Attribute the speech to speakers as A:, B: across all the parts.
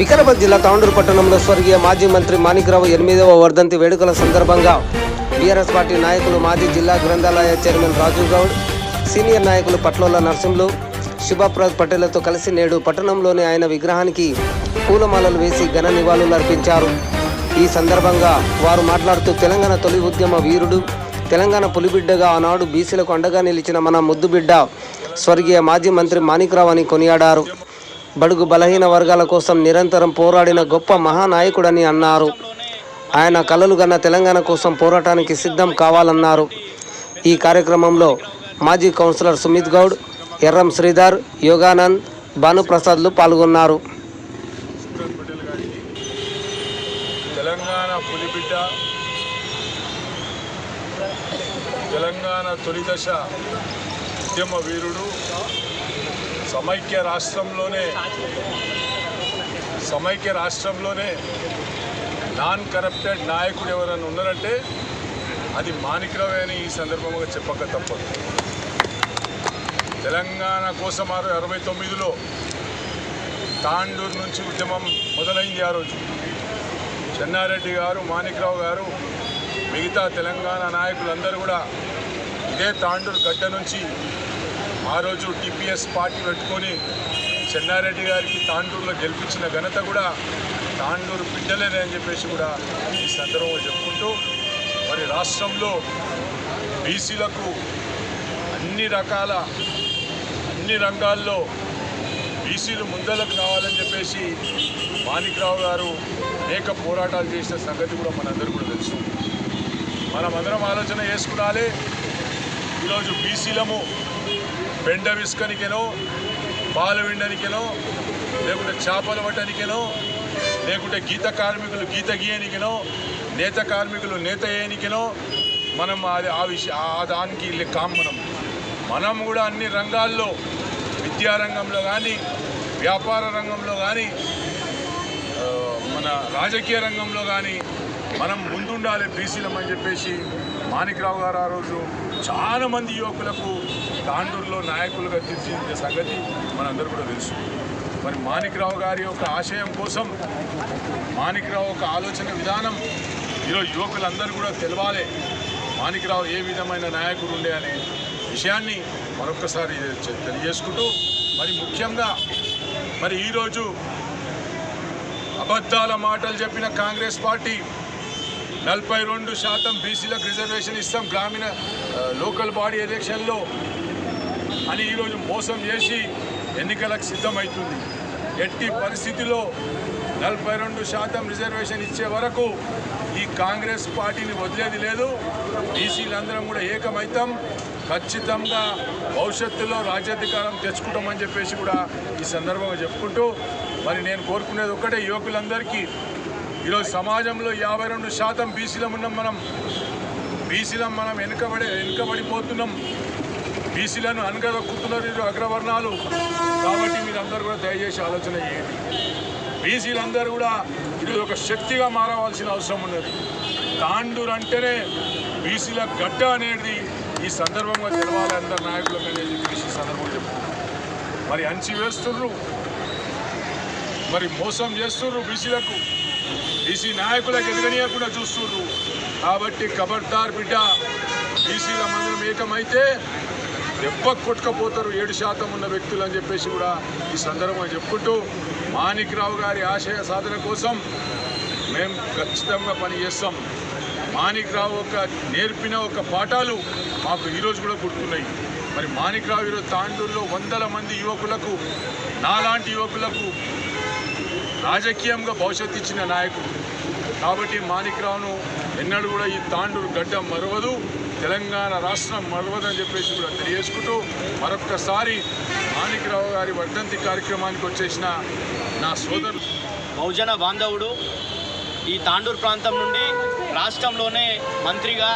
A: వికారాబాద్ జిల్లా తాండూరు పట్టణంలో స్వర్గీయ మాజీ మంత్రి మాణిక్రావు ఎనిమిదవ వర్ధంతి వేడుకల సందర్భంగా బీఆర్ఎస్ పార్టీ నాయకులు మాజీ జిల్లా గ్రంథాలయ చైర్మన్ రాజు గౌడ్ సీనియర్ నాయకులు పట్లోల నరసింహులు శుభప్రద్ పటేళ్ళతో కలిసి నేడు పట్టణంలోని ఆయన విగ్రహానికి పూలమాలలు వేసి ఘన నివాళులు అర్పించారు. ఈ సందర్భంగా వారు మాట్లాడుతూ తెలంగాణ తొలి ఉద్యమ వీరుడు తెలంగాణ పులిబిడ్డగా ఆనాడు బీసీలకు అండగా నిలిచిన మన ముద్దుబిడ్డ స్వర్గీయ మాజీ మంత్రి మాణిక్రావు అని కొనియాడారు. బడుగు బలహీన వర్గాల కోసం నిరంతరం పోరాడిన గొప్ప మహానాయకుడని అన్నారు. ఆయన కలలు గన్న తెలంగాణ కోసం పోరాటానికి సిద్ధం కావాలన్నారు. ఈ కార్యక్రమంలో మాజీ కౌన్సిలర్ సుమిత్ గౌడ్ ఎర్రం శ్రీధర్ యోగానంద్ భానుప్రసాద్లు పాల్గొన్నారు.
B: తెలంగాణ పులిబిడ్డ తెలంగాణ తొలిదశ ఉద్యమ వీరుడు సమైక్య రాష్ట్రంలోనే సమైక్య రాష్ట్రంలోనే నాన్ కరప్టెడ్ నాయకుడు ఎవరైనా ఉన్నారంటే అది మాణిక్రావే అని ఈ సందర్భంగా చెప్పక తప్పదు. తెలంగాణ కోసం ఆరు అరవై తొమ్మిదిలో తాండూరు నుంచి ఉద్యమం మొదలైంది ఆ రోజు. చెన్నారెడ్డి గారు మాణిక్రావు గారు మిగతా తెలంగాణ నాయకులందరూ కూడా ఇదే తాండూరు గడ్డ నుంచి ఆ రోజు టీపీఎస్ పార్టీ పెట్టుకొని చెన్నారెడ్డి గారికి తాండూరులో గెలిపించిన ఘనత కూడా తాండూరు బిడ్డలేదే అని చెప్పేసి కూడా ఈ సందర్భంగా చెప్పుకుంటూ మరి రాష్ట్రంలో బీసీలకు అన్ని రకాల అన్ని రంగాల్లో బీసీలు ముందలకు రావాలని చెప్పేసి మాణిక్రావు గారు అనేక పోరాటాలు చేసిన సంగతి కూడా మనందరూ కూడా తెలుసు. మనమందరం ఆలోచన చేసుకున్నాలి ఈరోజు బీసీలము బెండ విసుకనికెనో పాలు విండనికెనో లేకుంటే చేపలు పట్టనికెనో లేకుంటే గీత కార్మికులు గీత గీయనికినో నేత కార్మికులు నేత ఏనికెనో మనం అది ఆ విష ఆ దానికి కాం మనం. మనం కూడా అన్ని రంగాల్లో విద్యారంగంలో కానీ వ్యాపార రంగంలో కానీ మన రాజకీయ రంగంలో కానీ మనం ముందుండాలి బీసీలం అని చెప్పేసి మాణిక్రావు గారు ఆ రోజు చాలామంది యువకులకు తాండూరులో నాయకులుగా తీర్చిదిద్దే సంగతి మనందరూ కూడా తెలుసు. మరి మాణిక్రావు గారి యొక్క ఆశయం కోసం మాణిక్రావు ఒక ఆలోచన విధానం ఈరోజు యువకులందరూ కూడా తెలవాలి. మాణిక్రావు ఏ విధమైన నాయకుడు ఉండే అనే విషయాన్ని మరొకసారి తెలియజేసుకుంటూ మరి ముఖ్యంగా మరి ఈరోజు అబద్ధాల మాటలు చెప్పిన కాంగ్రెస్ పార్టీ నలభై రెండు శాతం బీసీలకు రిజర్వేషన్ ఇస్తాం గ్రామీణ లోకల్ బాడీ ఎలక్షన్లో అని ఈరోజు మోసం చేసి ఎన్నికలకు సిద్ధమవుతుంది ఎట్టి పరిస్థితిలో నలభై రెండు శాతం రిజర్వేషన్ ఇచ్చే వరకు ఈ కాంగ్రెస్ పార్టీని వదిలేది లేదు. బీసీలందరం కూడా ఏకమైతాం. ఖచ్చితంగా భవిష్యత్తులో రాజ్యాధికారం తెచ్చుకుంటామని చెప్పేసి కూడా ఈ సందర్భంగా చెప్పుకుంటూ మరి నేను కోరుకునేది ఒక్కటే యువకులందరికీ ఈరోజు సమాజంలో యాభై రెండు శాతం బీసీలం ఉన్నాం మనం. బీసీలం మనం వెనుకబడి వెనుకబడిపోతున్నాం. బీసీలను అనగదొక్కుతున్నారు ఈరోజు అగ్రవర్ణాలు. కాబట్టి మీరందరూ కూడా దయచేసి ఆలోచన చేయండి. బీసీలందరూ కూడా ఇది ఒక శక్తిగా మారవలసిన అవసరం ఉన్నది. తాండూరు అంటేనే బీసీల గడ్డ అనేది ఈ సందర్భంగా తెలవాలి. అందరు నాయకులకు అనేది చెప్పేసి ఈ సందర్భంగా చెప్తున్నారు మరి అంచి వేస్తుర్రు మరి మోసం చేస్తుర్రు బీసీలకు. బీసీ నాయకులకు ఎదగనీయకుండా చూస్తుర్రు కాబట్టి కబడ్దార్ బిడ్డ బీసీల మందిరం ఏకమైతే దెబ్బ కొట్టుకపోతారు ఏడు శాతం ఉన్న వ్యక్తులు అని చెప్పేసి కూడా ఈ సందర్భంగా చెప్పుకుంటూ మాణిక్రావు గారి ఆశయ సాధన కోసం మేము ఖచ్చితంగా పనిచేస్తాం. మాణిక్రావు ఒక నేర్పిన ఒక పాఠాలు మాకు ఈరోజు కూడా గుర్తున్నాయి. మరి మాణిక్రావు ఈరోజు తాండూరులో వందల మంది యువకులకు నాలాంటి యువకులకు రాజకీయంగా భవిష్యత్తు ఇచ్చిన నాయకుడు. కాబట్టి మాణిక్రావును ఎన్నడూ కూడా ఈ తాండూరు గడ్డ మరవదు. తెలంగాణ రాష్ట్రం మరవదు చెప్పేసి కూడా తెలియజేసుకుంటూ మరొక్కసారి మాణిక్రావు గారి వర్ధంతి కార్యక్రమానికి వచ్చేసిన నా సోదరు
C: బహుజన బాంధవుడు ఈ తాండూరు ప్రాంతం నుండి రాష్ట్రంలోనే మంత్రిగా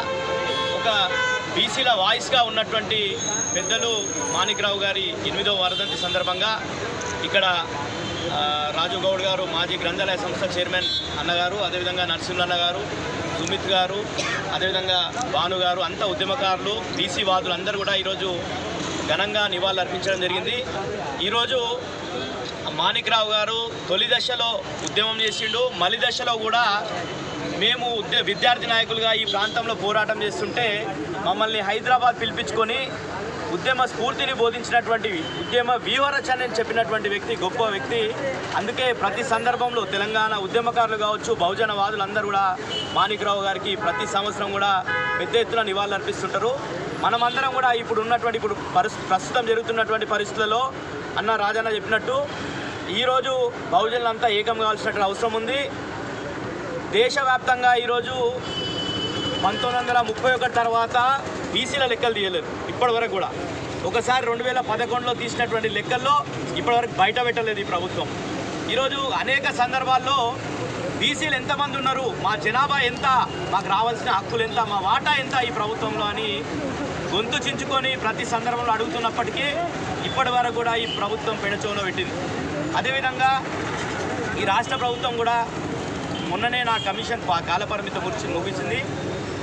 C: ఒక బీసీల వాయిస్గా ఉన్నటువంటి పెద్దలు మాణిక్రావు గారి ఎనిమిదవ వర్ధంతి సందర్భంగా ఇక్కడ రాజు గౌడ్ గారు మాజీ గ్రంథాలయ సంస్థ చైర్మన్ అన్నగారు అదేవిధంగా నరసింహన్న గారు సుమిత్ గారు అదేవిధంగా భాను గారు అంతా ఉద్యమకారులు బీసీ వాదులు అందరూ కూడా ఈరోజు ఘనంగా నివాళులు అర్పించడం జరిగింది. ఈరోజు మాణిక్రావు గారు తొలి దశలో ఉద్యమం చేసిండు. మలి దశలో కూడా మేము ఉద్య విద్యార్థి నాయకులుగా ఈ ప్రాంతంలో పోరాటం చేస్తుంటే మమ్మల్ని హైదరాబాద్ పిలిపించుకొని ఉద్యమ స్ఫూర్తిని బోధించినటువంటి ఉద్యమ వ్యూహరచన అని చెప్పినటువంటి వ్యక్తి గొప్ప వ్యక్తి. అందుకే ప్రతి సందర్భంలో తెలంగాణ ఉద్యమకారులు కావచ్చు బహుజనవాదులందరూ కూడా మాణిక్రావు గారికి ప్రతి సంవత్సరం కూడా పెద్ద ఎత్తున నివాళులర్పిస్తుంటారు. మనమందరం కూడా ఇప్పుడు ఉన్నటువంటి ఇప్పుడు పరిస్ ప్రస్తుతం జరుగుతున్నటువంటి పరిస్థితులలో అన్న రాజన్న చెప్పినట్టు ఈరోజు బహుజనులంతా ఏకం కావాల్సినటువంటి అవసరం ఉంది. దేశవ్యాప్తంగా ఈరోజు పంతొమ్మిది వందల ముప్పై ఒకటి తర్వాత బీసీల లెక్కలు తీయలేదు ఇప్పటి వరకు కూడా. ఒకసారి రెండు వేల పదకొండులో తీసినటువంటి లెక్కల్లో ఇప్పటివరకు బయట పెట్టలేదు ఈ ప్రభుత్వం. ఈరోజు అనేక సందర్భాల్లో బీసీలు ఎంతమంది ఉన్నారు మా జనాభా ఎంత మాకు రావాల్సిన హక్కులు ఎంత మా వాటా ఎంత ఈ ప్రభుత్వంలో అని గొంతు చించుకొని ప్రతి సందర్భంలో అడుగుతున్నప్పటికీ ఇప్పటి వరకు కూడా ఈ ప్రభుత్వం పెడచోలో పెట్టింది. అదేవిధంగా ఈ రాష్ట్ర ప్రభుత్వం కూడా మొన్ననే నా కమిషన్ కాలపరిమితం గురించి ముగిసింది.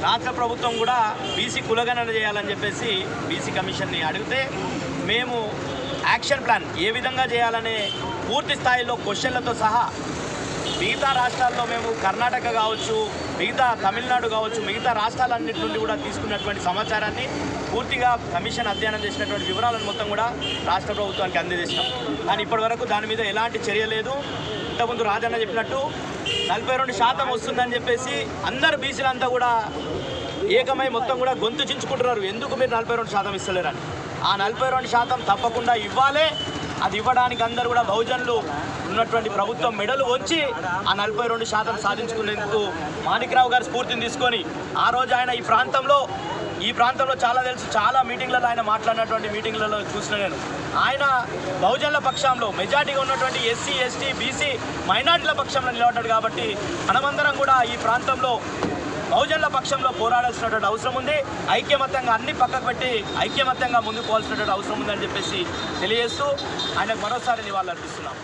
C: రాష్ట్ర ప్రభుత్వం కూడా బీసీ కులగణన చేయాలని చెప్పేసి బీసీ కమిషన్ని అడిగితే మేము యాక్షన్ ప్లాన్ ఏ విధంగా చేయాలనే పూర్తి స్థాయిలో క్వశ్చన్లతో సహా మిగతా రాష్ట్రాల్లో మేము కర్ణాటక కావచ్చు మిగతా తమిళనాడు కావచ్చు మిగతా రాష్ట్రాలన్నింటి నుండి కూడా తీసుకున్నటువంటి సమాచారాన్ని పూర్తిగా కమిషన్ అధ్యయనం చేసినటువంటి వివరాలను మొత్తం కూడా రాష్ట్ర ప్రభుత్వానికి అందజేసినాం. కానీ ఇప్పటివరకు దాని మీద ఎలాంటి చర్య లేదు. ఇంతకుముందు రాజన్న చెప్పినట్టు నలభై రెండు శాతం వస్తుందని చెప్పేసి అందరు బీసీలంతా కూడా ఏకమై మొత్తం కూడా గొంతు చించుకుంటున్నారు. ఎందుకు మీరు నలభై రెండు శాతం ఇస్తలేరని? ఆ నలభై రెండు శాతం తప్పకుండా ఇవ్వాలే. అది ఇవ్వడానికి అందరూ కూడా బహుజనులు ఉన్నటువంటి ప్రభుత్వం మెడలు వచ్చి ఆ నలభై రెండు శాతం సాధించుకునేందుకు మాణిక్రావు గారి స్ఫూర్తిని తీసుకొని ఆ రోజు ఆయన ఈ ప్రాంతంలో ఈ ప్రాంతంలో చాలా తెలుసు చాలా మీటింగ్లలో ఆయన మాట్లాడినటువంటి మీటింగ్లలో చూసిన నేను. ఆయన బహుజనుల పక్షంలో మెజార్టీగా ఉన్నటువంటి ఎస్సీ ఎస్టీ బీసీ మైనార్టీల పక్షంలో నిలబడ్డాడు కాబట్టి మనమందరం కూడా ఈ ప్రాంతంలో బహుజనుల పక్షంలో పోరాడాల్సినటువంటి అవసరం ఉంది. ఐక్యమత్యంగా అన్ని పక్కకు పెట్టి ఐక్యమత్యంగా ముందుకు పోవాల్సినటువంటి అవసరం ఉందని చెప్పేసి తెలియజేస్తూ ఆయనకు మరోసారి నివాళులు అర్పిస్తున్నాం